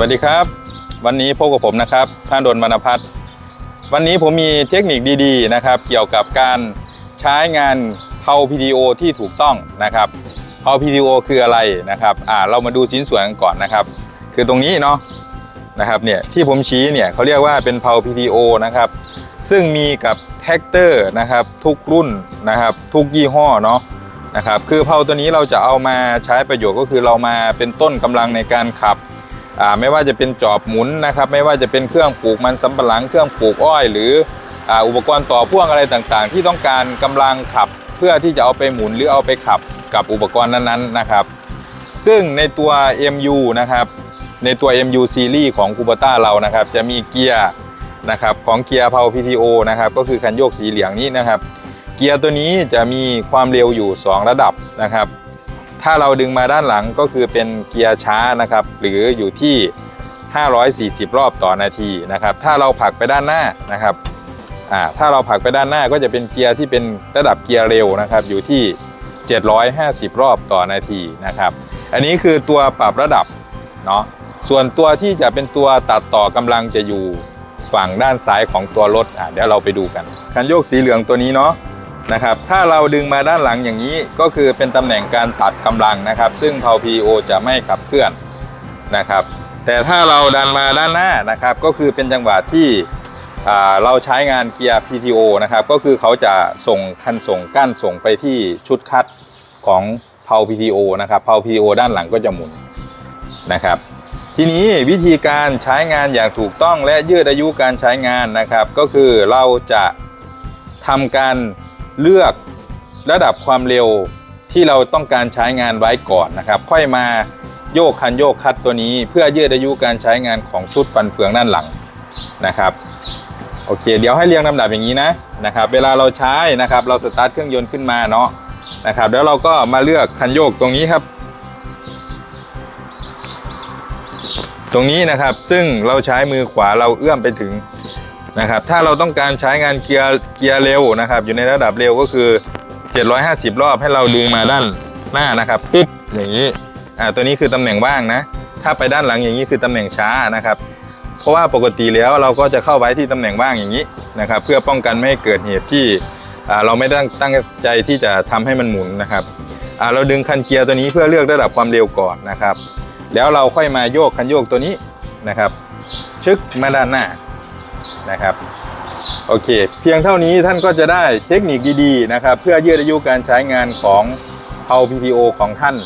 วัสดีครับ วันนี้พบกับผมนะครับท่านดนวรรณพัฒน์วันนี้ผมมีเทคนิคดีๆนะครับ เกี่ยวกับการใช้งานเผา PTO ที่ถูกต้องนะครับเผา PTO คืออะไรนะครับอ่าเรามาดูชิ้นส่วนกันก่อนนะครับ คือตรงนี้เนาะนะครับเนี่ยที่ผมชี้เนี่ยเขาเรียกว่าเป็นเผา PTO นะครับซึ่งมีกับแท็กเตอร์นะครับทุกรุ่นนะครับทุกยี่ห้อเนาะนะครับคือเพลาตัวนี้เราจะเอามาใช้ประโยชน์ก็คือเรามาเป็นต้นกำลังในการขับ ไม่ว่าจะเป็นจอบหมุนนะครับไม่ว่าจะเป็นเครื่องปลูกมันสำปะหลังเครื่องปลูกอ้อย หรืออุปกรณ์ต่อพ่วงอะไรต่างๆ ที่ต้องการกำลังขับเพื่อที่จะเอาไปหมุนหรือเอาไปขับกับอุปกรณ์นั้นๆนะครับ ซึ่งในตัว MU นะครับในตัว MU ซีรีส์ของคูปต้าเรานะครับจะมีเกียร์นะครับของเกียร์เพา PTO นะครับก็คือคันโยกสีเหลืองนี้นะครับ เกียร์ตัวนี้จะมีความเร็วอยู่ 2 ระดับนะครับ ถ้าเราดึงมาด้านหลังก็คือเป็นเกียร์ช้านะครับ หรืออยู่ที่ 540 รอบต่อนาทีนะครับ ถ้าเราผลักไปด้านหน้านะครับถ้าเราผลักไปด้านหน้าก็จะเป็นเกียร์ที่เป็นระดับเกียร์เร็วนะครับ อยู่ที่ 750 รอบต่อนาทีนะครับ อันนี้คือตัวปรับระดับเนาะส่วนตัวที่จะเป็นตัวตัดต่อกำลังจะอยู่ฝั่งด้านซ้ายของตัวรถเดี๋ยวเราไปดูกันคันโยกสีเหลืองตัวนี้เนาะ นะครับ ถ้าเราดึงมาด้านหลังอย่างนี้ก็คือเป็นตำแหน่งการตัดกำลังนะครับ ซึ่งเพา PO จะไม่ขับเคลื่อนนะครับ แต่ถ้าเราดันมาด้านหน้านะครับ ก็คือเป็นจังหวะที่เราใช้งานเกียร์ PTO นะครับ ก็คือเขาจะส่งคันส่งก้านส่งไปที่ชุดคัดของเพา PTO นะครับเพา PTO ด้านหลังก็จะหมุนนะครับทีนี้วิธีการใช้งานอย่างถูกต้องและยืดอายุการใช้งานนะครับ ก็คือเราจะทำการ เลือกระดับความเร็วที่เราต้องการใช้งานไว้ก่อนนะครับ ค่อยมาโยกคันโยกคัดตัวนี้ เพื่อยืดอายุการใช้งานของชุดฟันเฟืองด้านหลังนะครับโอเค เดี๋ยวให้เรียงลำดับอย่างนี้นะนะครับเวลาเราใช้นะครับเราสตาร์ทเครื่องยนต์ขึ้นมาเนาะนะครับแล้วเราก็มาเลือกคันโยกตรงนี้ครับ ตรงนี้นะครับซึ่งเราใช้มือขวาเราเอื้อมไปถึง นะครับถ้าเราต้องการใช้งานเกียร์เกียร์เร็วนะครับ อยู่ในระดับเร็วก็คือ 750 รอบให้เราดึงมาด้านหน้านะครับปุ๊บอย่างนี้อ่าตัวนี้คือตำแหน่งว่างนะ ถ้าไปด้านหลังอย่างนี้คือตำแหน่งช้านะครับ เพราะว่าปกติแล้วเราก็จะเข้าไว้ที่ตำแหน่งว่างอย่างนี้นะครับ เพื่อป้องกันไม่ให้เกิดเหตุที่อ่าเราไม่ตั้งตั้งใจที่จะทำให้มันหมุนนะครับอ่าเราดึงคันเกียร์ตัวนี้เพื่อเลือกระดับความเร็วก่อนนะครับ แล้วเราค่อยมาโยกคันโยกตัวนี้นะครับ ชึกมาด้านหน้า นะครับโอเค เพียงเท่านี้ท่านก็จะได้เทคนิคดีๆนะครับเพื่อยืดอายุการใช้งานของเผา PTO ของท่าน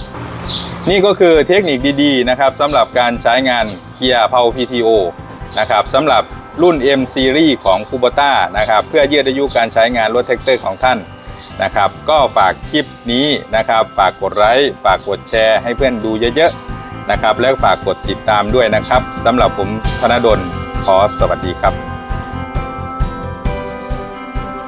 นี่ก็คือเทคนิคดีๆนะครับสำหรับการใช้งานเกียร์เผา PTO นะครับสำหรับรุ่น M Series ของ Kubota นะครับเพื่อยืดอายุการใช้งานรถแท็กเตอร์ของท่านนะครับก็ฝากคลิปนี้นะครับฝากกดไลค์ฝากกดแชร์ให้เพื่อนดูเยอะๆนะครับแล้วฝากกดติดตามด้วยนะครับสำหรับผมธนดลขอสวัสดีครับ